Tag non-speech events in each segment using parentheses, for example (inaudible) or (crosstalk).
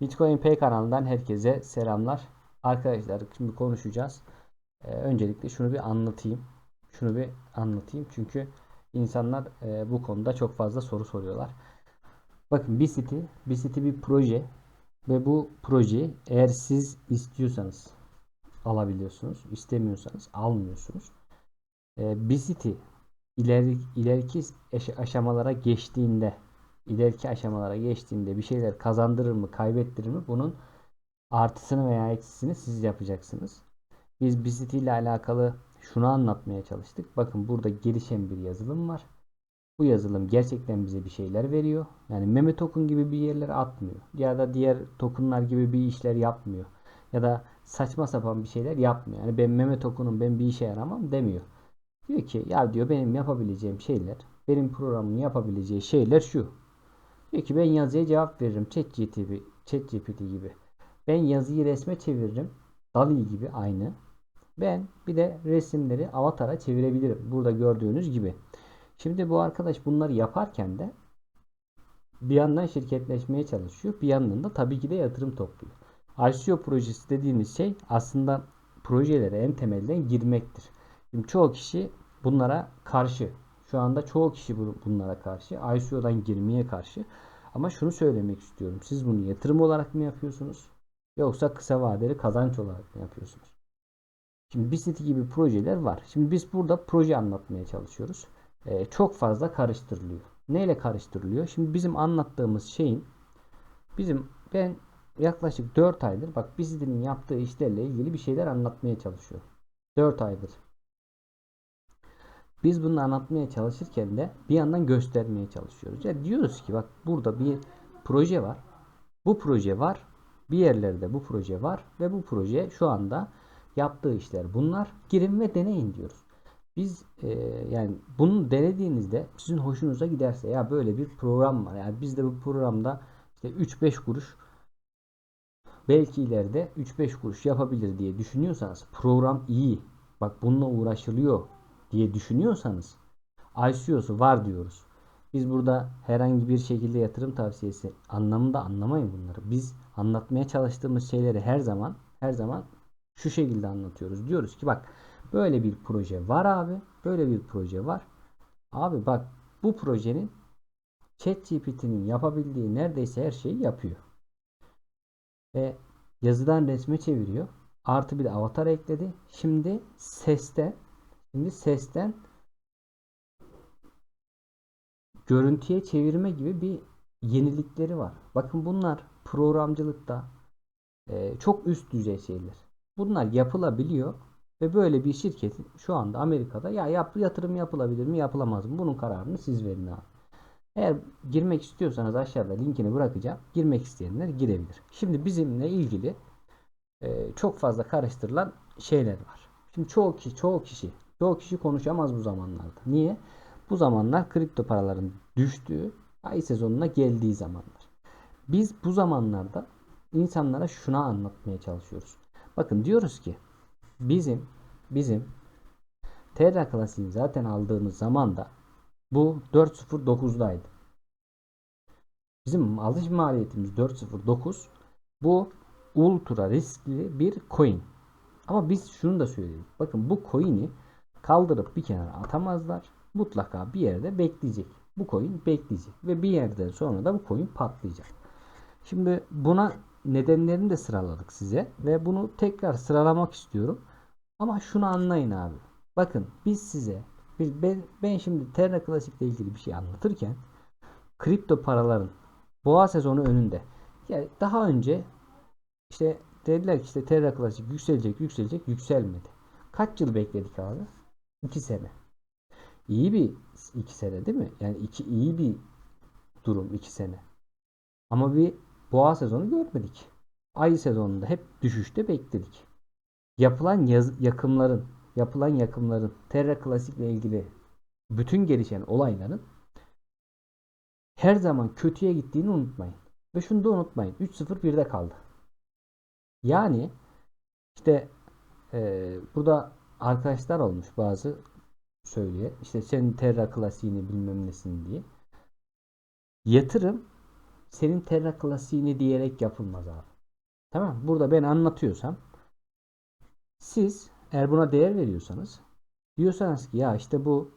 Bitcoin Pay kanalından herkese selamlar. Arkadaşlar şimdi konuşacağız. Ee, öncelikle şunu bir anlatayım. Şunu bir anlatayım çünkü insanlar e, bu konuda çok fazla soru soruyorlar. Bakın B-City, B-City bir proje ve bu projeyi eğer siz istiyorsanız alabiliyorsunuz. istemiyorsanız almıyorsunuz. Ee, B-City ileri, ileriki aşamalara geçtiğinde ileriki aşamalara geçtiğinde bir şeyler kazandırır mı, kaybettirir mi? Bunun artısını veya eksisini siz yapacaksınız. Biz BCT ile alakalı şunu anlatmaya çalıştık. Bakın burada gelişen bir yazılım var. Bu yazılım gerçekten bize bir şeyler veriyor. Yani meme token gibi bir yerlere atmıyor. Ya da diğer tokenlar gibi bir işler yapmıyor. Ya da saçma sapan bir şeyler yapmıyor. Yani ben meme token'um ben bir işe yaramam demiyor. Diyor ki ya diyor benim yapabileceğim şeyler, benim programımın yapabileceği şeyler şu. Diyor ki ben yazıya cevap veririm. ChatGPT ChatGPT gibi. Ben yazıyı resme çeviririm. DALL-E gibi aynı. Ben bir de resimleri avatara çevirebilirim. Burada gördüğünüz gibi. Şimdi bu arkadaş bunları yaparken de bir yandan şirketleşmeye çalışıyor. Bir yandan da tabii ki de yatırım topluyor. ICO projesi dediğimiz şey aslında projelere en temelden girmektir. Şimdi çoğu kişi bunlara karşı. Şu anda çoğu kişi bu- bunlara karşı. ICO'dan girmeye karşı. Ama şunu söylemek istiyorum. Siz bunu yatırım olarak mı yapıyorsunuz? Yoksa kısa vadeli kazanç olarak mı yapıyorsunuz? Şimdi BCT gibi projeler var. Şimdi biz burada proje anlatmaya çalışıyoruz. Ee, çok fazla karıştırılıyor. Neyle karıştırılıyor? Şimdi bizim anlattığımız şeyin bizim ben yaklaşık 4 aydır bak BCT'nin yaptığı işlerle ilgili bir şeyler anlatmaya çalışıyorum. 4 aydır. Biz bunu anlatmaya çalışırken de bir yandan göstermeye çalışıyoruz. Ya diyoruz ki bak burada bir proje var. Bu proje var. Bir yerlerde bu proje var ve bu proje şu anda yaptığı işler bunlar. Girin ve deneyin diyoruz. Biz e, yani bunu denediğinizde sizin hoşunuza giderse ya böyle bir program var. Yani biz de bu programda işte 3-5 kuruş belki ileride 3-5 kuruş yapabilir diye düşünüyorsanız program iyi. Bak bununla uğraşılıyor diye düşünüyorsanız ICO'su var diyoruz. Biz burada herhangi bir şekilde yatırım tavsiyesi anlamında anlamayın bunları. Biz anlatmaya çalıştığımız şeyleri her zaman her zaman şu şekilde anlatıyoruz. Diyoruz ki bak böyle bir proje var abi. Böyle bir proje var. Abi bak bu projenin ChatGPT'nin yapabildiği neredeyse her şeyi yapıyor. Ve yazıdan resme çeviriyor. Artı bir avatar ekledi. Şimdi sesten Şimdi sesten görüntüye çevirme gibi bir yenilikleri var. Bakın bunlar programcılıkta e, çok üst düzey şeyler. Bunlar yapılabiliyor ve böyle bir şirketin şu anda Amerika'da ya yap, yatırım yapılabilir mi yapılamaz mı? Bunun kararını siz verin abi. Eğer girmek istiyorsanız aşağıda linkini bırakacağım. Girmek isteyenler girebilir. Şimdi bizimle ilgili e, çok fazla karıştırılan şeyler var. Şimdi çoğu kişi, çoğu kişi Çoğu kişi konuşamaz bu zamanlarda. Niye? Bu zamanlar kripto paraların düştüğü ay sezonuna geldiği zamanlar. Biz bu zamanlarda insanlara şuna anlatmaya çalışıyoruz. Bakın diyoruz ki bizim bizim Terra klasiği zaten aldığımız zaman da bu 4.09'daydı. Bizim alış maliyetimiz 4.09. Bu ultra riskli bir coin. Ama biz şunu da söyledik. Bakın bu coin'i kaldırıp bir kenara atamazlar. Mutlaka bir yerde bekleyecek. Bu coin bekleyecek ve bir yerden sonra da bu coin patlayacak. Şimdi buna nedenlerini de sıraladık size ve bunu tekrar sıralamak istiyorum. Ama şunu anlayın abi. Bakın biz size biz ben, ben şimdi Terra Classic ile ilgili bir şey anlatırken kripto paraların boğa sezonu önünde. Yani daha önce işte dediler ki işte Terra Classic yükselecek, yükselecek, yükselmedi. Kaç yıl bekledik abi? 2 sene. İyi bir 2 sene değil mi? Yani iki iyi bir durum 2 sene. Ama bir boğa sezonu görmedik. Ay sezonunda hep düşüşte bekledik. Yapılan yaz, yakımların, yapılan yakımların Terra Classic ile ilgili bütün gelişen olayların her zaman kötüye gittiğini unutmayın. Ve şunu da unutmayın. 3-0 1'de kaldı. Yani işte e, burada arkadaşlar olmuş bazı söylüyor. İşte senin Terra klasiğini bilmem nesin diye. Yatırım senin Terra klasiğini diyerek yapılmaz abi. Tamam? Burada ben anlatıyorsam siz eğer buna değer veriyorsanız diyorsanız ki ya işte bu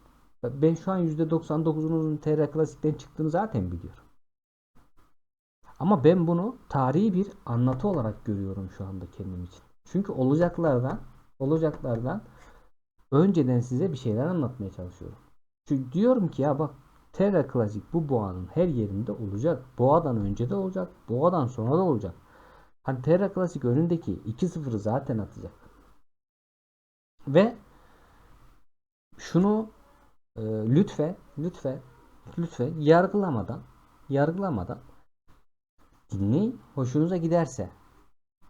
ben şu an %99'unuzun TR klasikten çıktığını zaten biliyorum. Ama ben bunu tarihi bir anlatı olarak görüyorum şu anda kendim için. Çünkü olacaklardan olacaklardan önceden size bir şeyler anlatmaya çalışıyorum. Çünkü diyorum ki ya bak Terra Klasik bu boğanın her yerinde olacak. Boğadan önce de olacak. Boğadan sonra da olacak. Hani Terra Klasik önündeki 2-0'ı zaten atacak. Ve şunu e, lütfen lütfen lütfen yargılamadan yargılamadan dinleyin. Hoşunuza giderse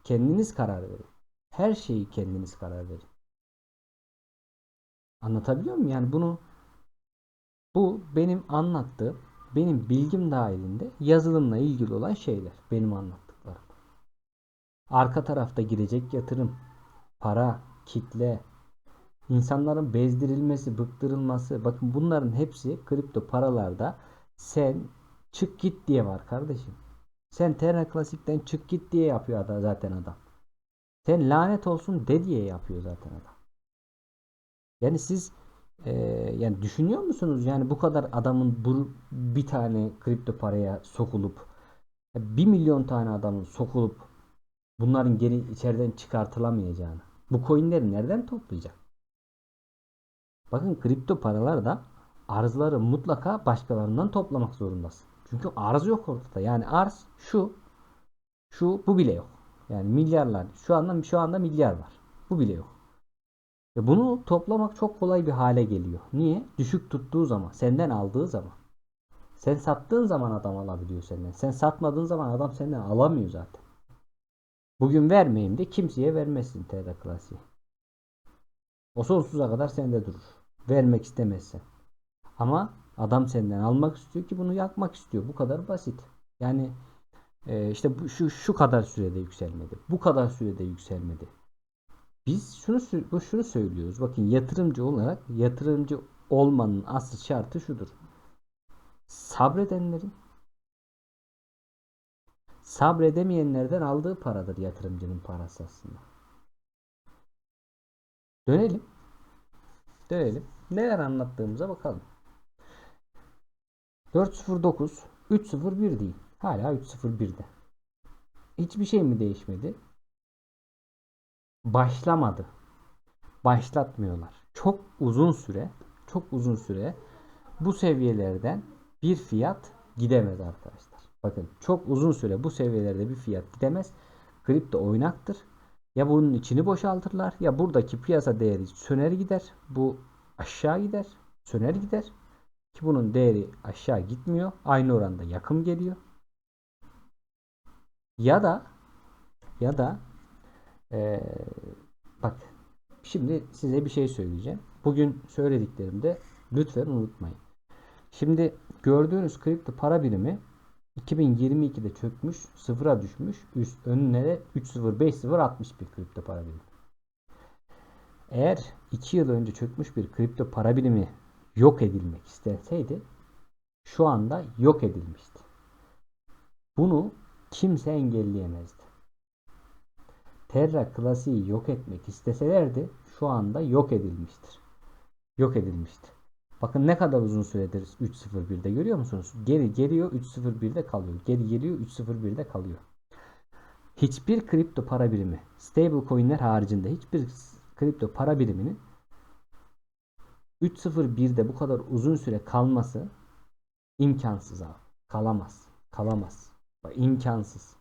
kendiniz karar verin. Her şeyi kendiniz karar verin. Anlatabiliyor muyum? Yani bunu bu benim anlattığım, benim bilgim dahilinde yazılımla ilgili olan şeyler. Benim anlattıklarım. Arka tarafta girecek yatırım, para, kitle, insanların bezdirilmesi, bıktırılması. Bakın bunların hepsi kripto paralarda sen çık git diye var kardeşim. Sen Terra Klasik'ten çık git diye yapıyor zaten adam. Sen lanet olsun de diye yapıyor zaten adam. Yani siz e, yani düşünüyor musunuz? Yani bu kadar adamın bu bir tane kripto paraya sokulup bir milyon tane adamın sokulup bunların geri içeriden çıkartılamayacağını. Bu coinleri nereden toplayacak? Bakın kripto paralar da arzları mutlaka başkalarından toplamak zorundasın. Çünkü arz yok ortada. Yani arz şu şu bu bile yok. Yani milyarlar. Şu anda şu anda milyar var. Bu bile yok. Ve bunu toplamak çok kolay bir hale geliyor. Niye? Düşük tuttuğu zaman, senden aldığı zaman. Sen sattığın zaman adam alabiliyor senden. Sen satmadığın zaman adam senden alamıyor zaten. Bugün vermeyeyim de kimseye vermezsin TR klasiği. O sonsuza kadar sende durur. Vermek istemezsen. Ama adam senden almak istiyor ki bunu yakmak istiyor. Bu kadar basit. Yani e, işte bu, şu şu kadar sürede yükselmedi. Bu kadar sürede yükselmedi. Biz şunu şunu söylüyoruz. Bakın yatırımcı olarak yatırımcı olmanın asıl şartı şudur. Sabredenlerin sabredemeyenlerden aldığı paradır yatırımcının parası aslında. Dönelim. Dönelim. Neler anlattığımıza bakalım. 409 301 değil. Hala 301'de. Hiçbir şey mi değişmedi? Başlamadı. Başlatmıyorlar. Çok uzun süre, çok uzun süre bu seviyelerden bir fiyat gidemez arkadaşlar. Bakın çok uzun süre bu seviyelerde bir fiyat gidemez. Kripto oynaktır. Ya bunun içini boşaltırlar ya buradaki piyasa değeri söner gider. Bu aşağı gider. Söner gider. Ki bunun değeri aşağı gitmiyor. Aynı oranda yakın geliyor. Ya da ya da ee, bak şimdi size bir şey söyleyeceğim. Bugün söylediklerimde lütfen unutmayın. Şimdi gördüğünüz kripto para birimi 2022'de çökmüş, sıfıra düşmüş. Üst önüne 3050 atmış bir kripto para birimi. Eğer 2 yıl önce çökmüş bir kripto para birimi yok edilmek istenseydi şu anda yok edilmişti. Bunu kimse engelleyemezdi. Terra klasiği yok etmek isteselerdi şu anda yok edilmiştir. Yok edilmiştir. Bakın ne kadar uzun süredir 3.01'de görüyor musunuz? Geri geliyor 3.01'de kalıyor. Geri geliyor 3.01'de kalıyor. Hiçbir kripto para birimi stable coinler haricinde hiçbir kripto para biriminin 3.01'de bu kadar uzun süre kalması imkansız abi. Kalamaz. Kalamaz. İmkansız.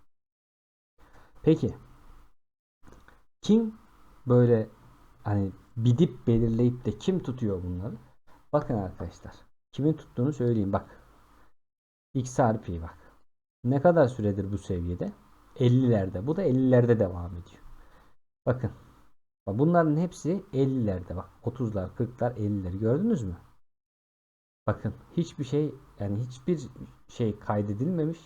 Peki kim böyle hani bir dip belirleyip de kim tutuyor bunları? Bakın arkadaşlar. Kimin tuttuğunu söyleyeyim bak. XRP bak. Ne kadar süredir bu seviyede? 50'lerde. Bu da 50'lerde devam ediyor. Bakın. Bunların hepsi 50'lerde bak. 30'lar, 40'lar, 50'ler gördünüz mü? Bakın hiçbir şey yani hiçbir şey kaydedilmemiş.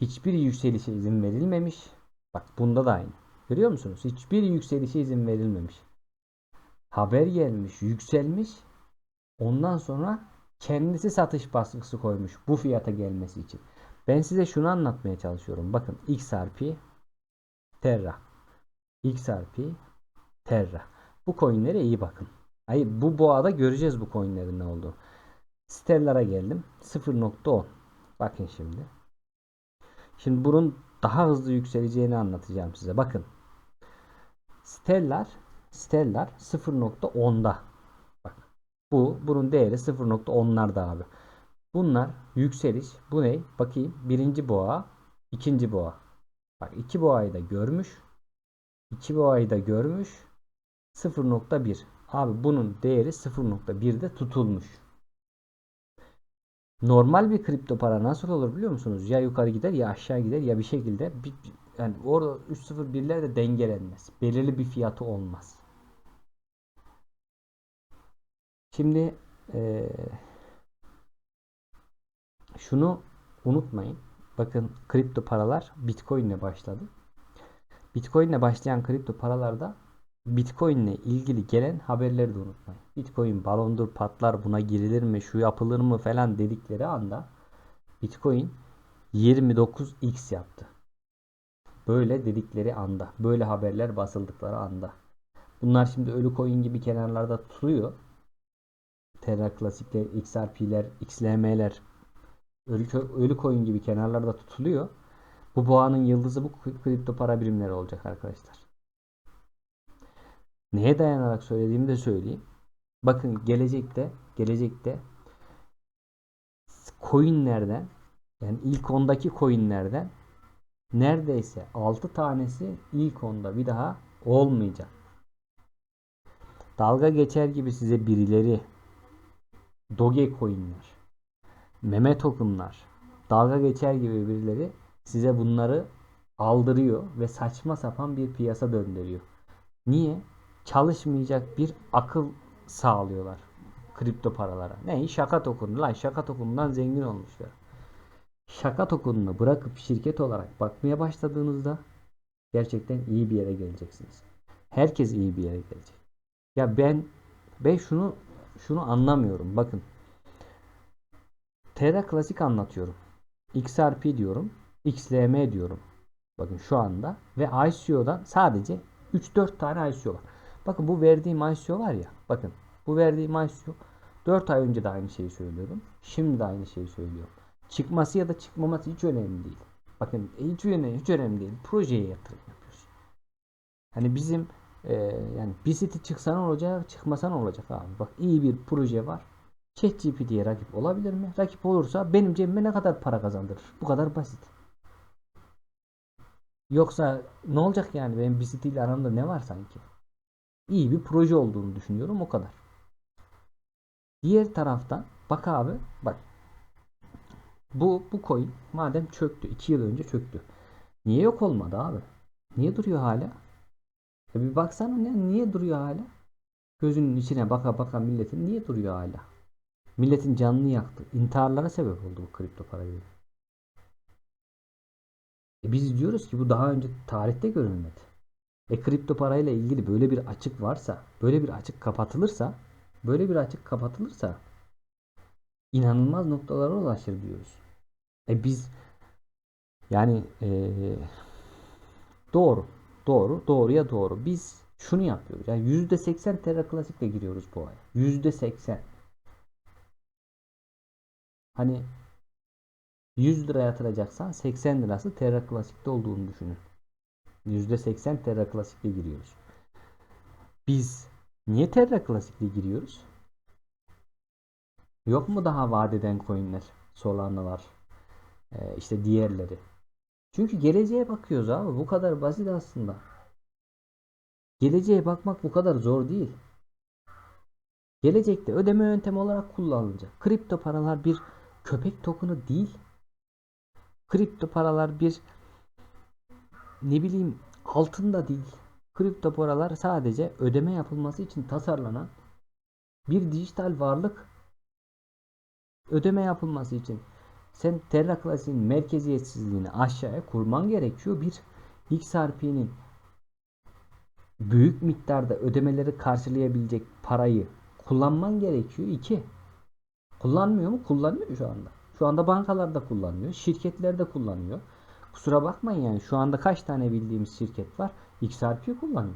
Hiçbir yükselişe izin verilmemiş. Bak bunda da aynı. Görüyor musunuz? Hiçbir yükselişe izin verilmemiş. Haber gelmiş, yükselmiş. Ondan sonra kendisi satış baskısı koymuş bu fiyata gelmesi için. Ben size şunu anlatmaya çalışıyorum. Bakın XRP Terra. XRP Terra. Bu coinlere iyi bakın. Hayır bu boğada göreceğiz bu coinlerin ne olduğunu. Stellar'a geldim. 0.10. Bakın şimdi. Şimdi bunun daha hızlı yükseleceğini anlatacağım size. Bakın. Stellar Stellar 0.10'da. Bak. Bu bunun değeri 0.10'larda abi. Bunlar yükseliş. Bu ne? Bakayım. Birinci boğa, ikinci boğa. Bak iki boğayı da görmüş. İki boğayı da görmüş. 0.1. Abi bunun değeri 0.1'de tutulmuş. Normal bir kripto para nasıl olur biliyor musunuz? Ya yukarı gider ya aşağı gider ya bir şekilde bir, yani orada 3.01'ler de dengelenmez. Belirli bir fiyatı olmaz. Şimdi eee şunu unutmayın. Bakın kripto paralar Bitcoin ile başladı. Bitcoin ile başlayan kripto paralarda Bitcoin ile ilgili gelen haberleri de unutmayın. Bitcoin balondur patlar buna girilir mi şu yapılır mı falan dedikleri anda Bitcoin 29x yaptı. Böyle dedikleri anda, böyle haberler basıldıkları anda. Bunlar şimdi ölü coin gibi kenarlarda tutuluyor. Terra klasikler, XRP'ler, XLM'ler ölü, ölü coin gibi kenarlarda tutuluyor. Bu boğanın yıldızı bu kripto para birimleri olacak arkadaşlar. Neye dayanarak söylediğimi de söyleyeyim. Bakın gelecekte gelecekte coinlerden yani ilk ondaki coinlerden neredeyse 6 tanesi ilk onda bir daha olmayacak. Dalga geçer gibi size birileri Dogecoin'ler, meme token'lar, dalga geçer gibi birileri size bunları aldırıyor ve saçma sapan bir piyasa döndürüyor. Niye? Çalışmayacak bir akıl sağlıyorlar kripto paralara. Ne? Şaka tokenu. Lan şaka tokenundan zengin olmuşlar. Şaka tokenunu bırakıp şirket olarak bakmaya başladığınızda gerçekten iyi bir yere geleceksiniz. Herkes iyi bir yere gelecek. Ya ben ben şunu şunu anlamıyorum. Bakın. Terra Klasik anlatıyorum. XRP diyorum. XLM diyorum. Bakın şu anda ve ICO'dan sadece 3-4 tane ICO var. Bakın bu verdiğim ICO var ya. Bakın bu verdiğim ICO 4 ay önce de aynı şeyi söylüyordum. Şimdi de aynı şeyi söylüyorum. Çıkması ya da çıkmaması hiç önemli değil. Bakın hiç önemli, hiç önemli değil. Projeye yatırım yapıyoruz. Hani bizim e, yani bir site çıksa ne olacak, çıkmasa ne olacak abi. Bak iyi bir proje var. ChatGPT'ye rakip olabilir mi? Rakip olursa benim cebime ne kadar para kazandırır? Bu kadar basit. Yoksa ne olacak yani benim bir site aramda ne var sanki? İyi bir proje olduğunu düşünüyorum o kadar. Diğer taraftan bak abi bak bu bu coin madem çöktü 2 yıl önce çöktü. Niye yok olmadı abi? Niye duruyor hala? Ya bir baksana ne niye duruyor hala? Gözünün içine baka baka milletin niye duruyor hala? Milletin canını yaktı. İntiharlara sebep oldu bu kripto para birimi. E biz diyoruz ki bu daha önce tarihte görülmedi. E kripto parayla ilgili böyle bir açık varsa, böyle bir açık kapatılırsa, böyle bir açık kapatılırsa inanılmaz noktalara ulaşır diyoruz. E biz yani e, doğru, doğru, doğruya doğru. Biz şunu yapıyoruz. Yani %80 Terra Classic'le giriyoruz bu ay. %80. Hani 100 lira yatıracaksan 80 lirası Terra Classic'te olduğunu düşünün. %80 Terra Classic'te giriyoruz. Biz niye Terra Classic'te giriyoruz? Yok mu daha vadeden coinler, Solana'lar, ee, işte diğerleri. Çünkü geleceğe bakıyoruz abi. Bu kadar basit aslında. Geleceğe bakmak bu kadar zor değil. Gelecekte ödeme yöntemi olarak kullanılacak. Kripto paralar bir köpek tokunu değil. Kripto paralar bir ne bileyim altında değil. Kripto paralar sadece ödeme yapılması için tasarlanan bir dijital varlık. Ödeme yapılması için sen Terra Classic'in merkeziyetsizliğini aşağıya kurman gerekiyor. Bir XRP'nin büyük miktarda ödemeleri karşılayabilecek parayı kullanman gerekiyor. İki kullanmıyor mu? Kullanmıyor şu anda. Şu anda bankalarda kullanılıyor. Şirketlerde kullanıyor. Kusura bakmayın yani şu anda kaç tane bildiğimiz şirket var? XRP kullanıyor.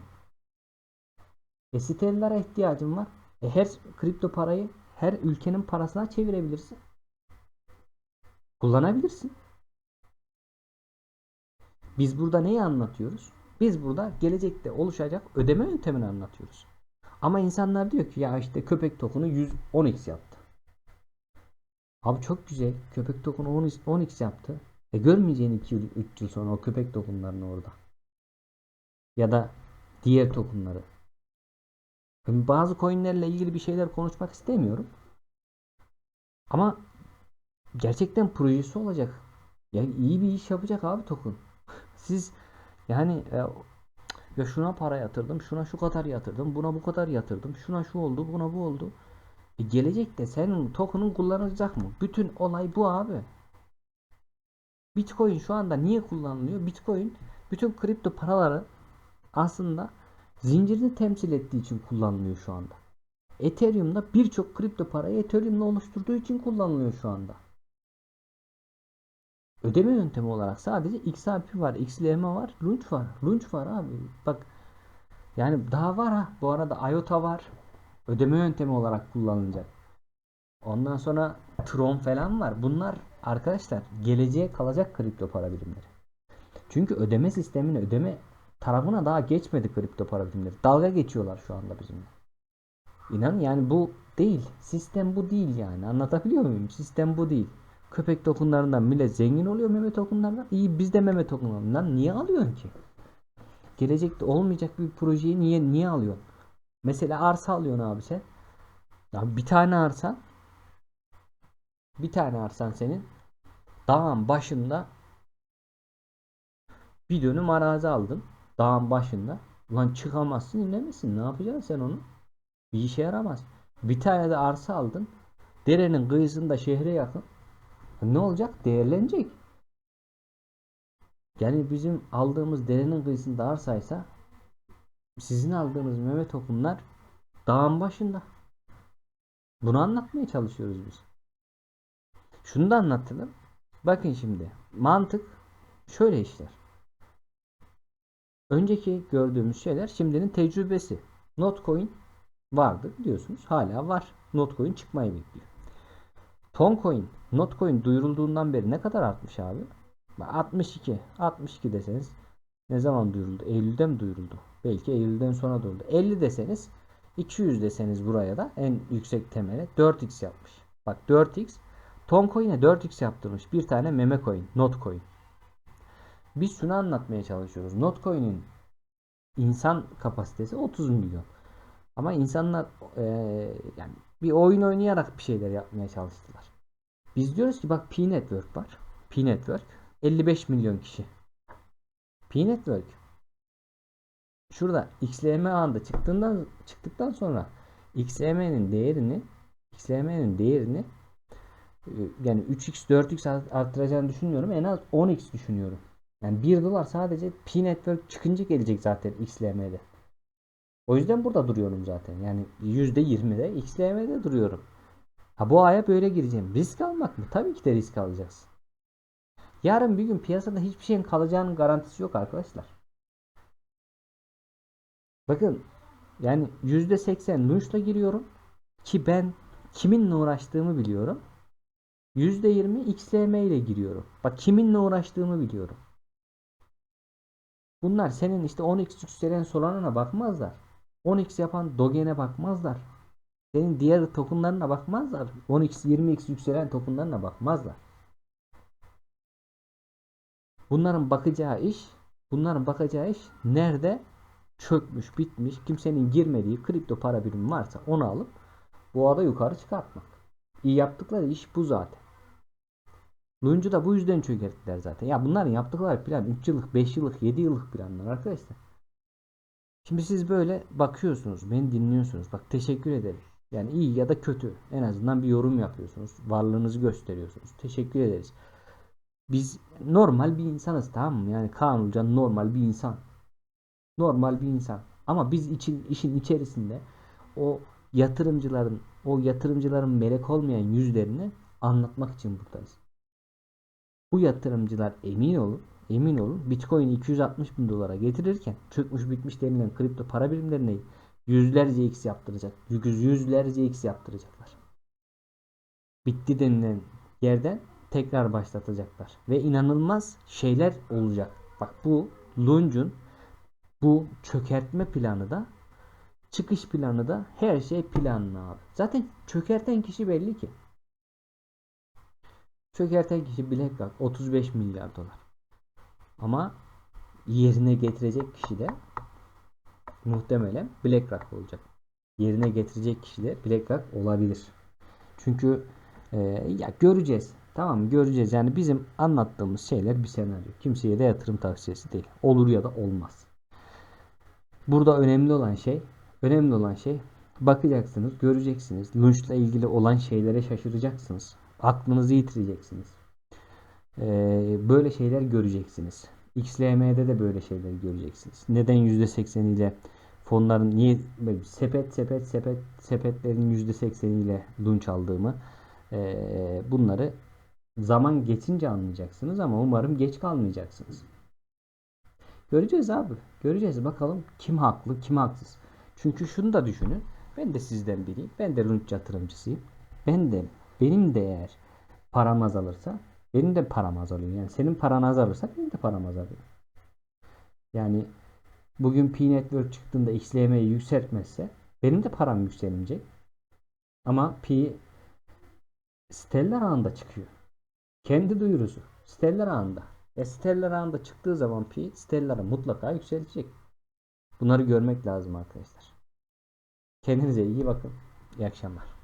E sitelere ihtiyacım var. E her kripto parayı her ülkenin parasına çevirebilirsin. Kullanabilirsin. Biz burada neyi anlatıyoruz? Biz burada gelecekte oluşacak ödeme yöntemini anlatıyoruz. Ama insanlar diyor ki ya işte köpek tokunu 110x yaptı. Abi çok güzel. Köpek tokunu 10x, 10x yaptı. E görmeyeceğin 2 yıl 3 yıl sonra o köpek tokenlarını orada. Ya da diğer tokenları. Ben bazı coinlerle ilgili bir şeyler konuşmak istemiyorum. Ama gerçekten projesi olacak. Yani iyi bir iş yapacak abi token. (laughs) Siz yani e, ya şuna para yatırdım, şuna şu kadar yatırdım, buna bu kadar yatırdım, şuna şu oldu, buna bu oldu. E gelecekte senin token'ın kullanılacak mı? Bütün olay bu abi. Bitcoin şu anda niye kullanılıyor? Bitcoin bütün kripto paraları aslında zincirini temsil ettiği için kullanılıyor şu anda. Ethereum'da birçok kripto parayı Ethereum'la oluşturduğu için kullanılıyor şu anda. Ödeme yöntemi olarak sadece XRP var, XLM var, Launch var. Launch var abi. Bak yani daha var ha. Bu arada IOTA var. Ödeme yöntemi olarak kullanılacak. Ondan sonra Tron falan var. Bunlar arkadaşlar geleceğe kalacak kripto para birimleri. Çünkü ödeme sistemine, ödeme tarafına daha geçmedi kripto para birimleri. Dalga geçiyorlar şu anda bizimle. İnan yani bu değil. Sistem bu değil yani. Anlatabiliyor muyum? Sistem bu değil. Köpek tokenlarından millet zengin oluyor meme tokenlardan. İyi biz de meme tokenlarından niye alıyorsun ki? Gelecekte olmayacak bir projeyi niye niye alıyorsun? Mesela arsa alıyorsun abi sen. Ya bir tane arsa bir tane arsan senin dağın başında bir dönüm arazi aldın. Dağın başında. Ulan çıkamazsın inemezsin. Ne yapacaksın sen onu? Bir işe yaramaz. Bir tane de arsa aldın. Derenin kıyısında şehre yakın. Ne olacak? Değerlenecek. Yani bizim aldığımız derenin kıyısında arsaysa sizin aldığınız meme topunlar dağın başında. Bunu anlatmaya çalışıyoruz biz. Şunu da anlatalım. Bakın şimdi mantık şöyle işler. Önceki gördüğümüz şeyler şimdinin tecrübesi. Notcoin vardı diyorsunuz. Hala var. Notcoin çıkmayı bekliyor. Toncoin, Notcoin duyurulduğundan beri ne kadar artmış abi? 62. 62 deseniz ne zaman duyuruldu? Eylül'de mi duyuruldu? Belki Eylül'den sonra duyuruldu. 50 deseniz 200 deseniz buraya da en yüksek temele 4x yapmış. Bak 4x Toncoin'e 4x yaptırmış. Bir tane meme coin, Notcoin. Biz şunu anlatmaya çalışıyoruz. Notcoin'in insan kapasitesi 30 milyon. Ama insanlar e, yani bir oyun oynayarak bir şeyler yapmaya çalıştılar. Biz diyoruz ki bak P Network var. P Network 55 milyon kişi. P Network şurada XLM ağında çıktığından çıktıktan sonra XLM'nin değerini XLM'nin değerini yani 3x 4x arttıracağını düşünmüyorum. En az 10x düşünüyorum. Yani 1 dolar sadece P Network çıkınca gelecek zaten XLM'de. O yüzden burada duruyorum zaten. Yani %20'de XLM'de duruyorum. Ha bu aya böyle gireceğim. Risk almak mı? Tabii ki de risk alacağız. Yarın bir gün piyasada hiçbir şeyin kalacağının garantisi yok arkadaşlar. Bakın yani %80 Nuş'la giriyorum ki ben kiminle uğraştığımı biliyorum. %20 XLM ile giriyorum. Bak kiminle uğraştığımı biliyorum. Bunlar senin işte 10x yükselen Solana'na bakmazlar. 10x yapan Doge'ne bakmazlar. Senin diğer tokenlarına bakmazlar. 10x 20x yükselen tokenlarına bakmazlar. Bunların bakacağı iş bunların bakacağı iş nerede çökmüş bitmiş kimsenin girmediği kripto para birimi varsa onu alıp bu ada yukarı çıkartmak. İyi yaptıkları iş bu zaten. Luncu da bu yüzden çökerttiler zaten. Ya bunların yaptıkları plan 3 yıllık, 5 yıllık, 7 yıllık planlar arkadaşlar. Şimdi siz böyle bakıyorsunuz, beni dinliyorsunuz. Bak teşekkür ederim. Yani iyi ya da kötü. En azından bir yorum yapıyorsunuz. Varlığınızı gösteriyorsunuz. Teşekkür ederiz. Biz normal bir insanız tamam mı? Yani Kaan Hoca normal bir insan. Normal bir insan. Ama biz için işin içerisinde o yatırımcıların o yatırımcıların melek olmayan yüzlerini anlatmak için buradayız. Bu yatırımcılar emin olun, emin olun Bitcoin'i 260 bin dolara getirirken çökmüş bitmiş denilen kripto para birimlerine yüzlerce x yaptıracak. Yüz, yüzlerce x yaptıracaklar. Bitti denilen yerden tekrar başlatacaklar. Ve inanılmaz şeyler olacak. Bak bu Lunge'un bu çökertme planı da çıkış planı da her şey planlı abi. Zaten çökerten kişi belli ki. Çökerten kişi BlackRock 35 milyar dolar. Ama yerine getirecek kişi de muhtemelen BlackRock olacak. Yerine getirecek kişi de BlackRock olabilir. Çünkü e, ya göreceğiz. Tamam mı? göreceğiz. Yani bizim anlattığımız şeyler bir senaryo. Kimseye de yatırım tavsiyesi değil. Olur ya da olmaz. Burada önemli olan şey, önemli olan şey bakacaksınız, göreceksiniz. Lunch'la ilgili olan şeylere şaşıracaksınız. Aklınızı yitireceksiniz. Ee, böyle şeyler göreceksiniz. XLM'de de böyle şeyler göreceksiniz. Neden %80 ile fonların niye böyle sepet sepet sepet sepetlerin %80 ile lunch aldığımı ee, bunları zaman geçince anlayacaksınız ama umarım geç kalmayacaksınız. Göreceğiz abi. Göreceğiz. Bakalım kim haklı, kim haksız. Çünkü şunu da düşünün. Ben de sizden biriyim. Ben de Runç yatırımcısıyım. Ben de benim de eğer param azalırsa benim de param azalıyor. Yani senin paran azalırsa benim de param azalıyor. Yani bugün P Network çıktığında XLM'yi yükseltmezse benim de param yükselecek. Ama P Stellar ağında çıkıyor. Kendi duyurusu. Stellar ağında. E Stellar ağında çıktığı zaman Pi Stellar'a mutlaka yükselecek. Bunları görmek lazım arkadaşlar. Kendinize iyi bakın. İyi akşamlar.